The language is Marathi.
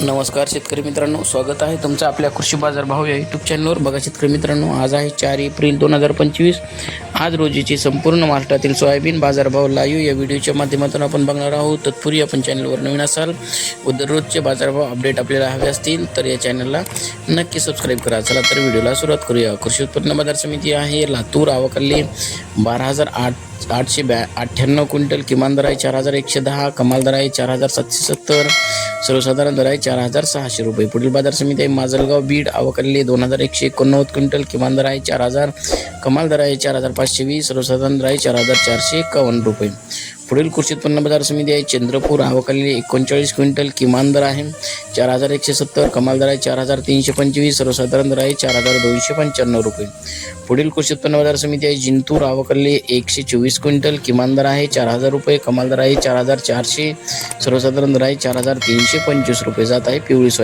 नमस्कार शेतकरी मित्रांनो स्वागत आहे तुमचं आपल्या कृषी बाजार भाव या यूट्यूब चॅनलवर बघा शेतकरी मित्रांनो आज आहे चार एप्रिल दोन हजार पंचवीस. आज रोजीची संपूर्ण महाराष्ट्रातील सोयाबीन बाजारभाव लाईव्ह या व्हिडिओच्या माध्यमातून आपण बघणार आहोत. तत्पूर्वी आपण चॅनलवर नवीन असाल व दररोजचे बाजारभाव अपडेट आपल्याला हवे असतील तर या चॅनलला नक्की सबस्क्राईब करा. चला तर व्हिडिओला सुरुवात करूया. कृषी उत्पन्न बाजार समिती आहे लातूर आवकल्ली बारा हजार आठ आठशे ब्या अठ्ठ्याण्णव क्विंटल किमान दर आहे चार हजार एकशे दहा कमाल दर आहे चार हजार सातशे सत्तर सर्वसाधारण दर आहे चार हजार सहाशे रुपये. पुढील बाजार समिती आहे माजलगाव बीड आवकल्ली दोन हजार एकशे एकोणनव्वद क्विंटल किमान दर आहे चार हजार कमाल दर आहे चार हजार पाचशे वीस सर्वसाधारण दर आहे चार हजार चारशे एकावन्न रुपये. पुढील कृषी उत्पन्न बाजार समिती आहे. चंद्रपूर आवकल्ली एकोणचाळीस क्विंटल किमान दर आहे. चार हजार एकशे सत्तर कमाल दर आहे चार हजार तीनशे पंचवीस सर्वसाधारण दर आहे चार हजार दोनशे पंच्याण्णव रुपये. पुढील कृषी उत्पन्न बाजार समिती आहे. जिंतूर आवकल्ली एकशे चोवीस क्विंटल किमान दर आहे चार हजार रुपये कमाल दर आहे चार हजार चारशे सर्वसाधारण दर आहे चार हजार तीनशे पंचवीस रुपये. जात आहे पिवळी सोय.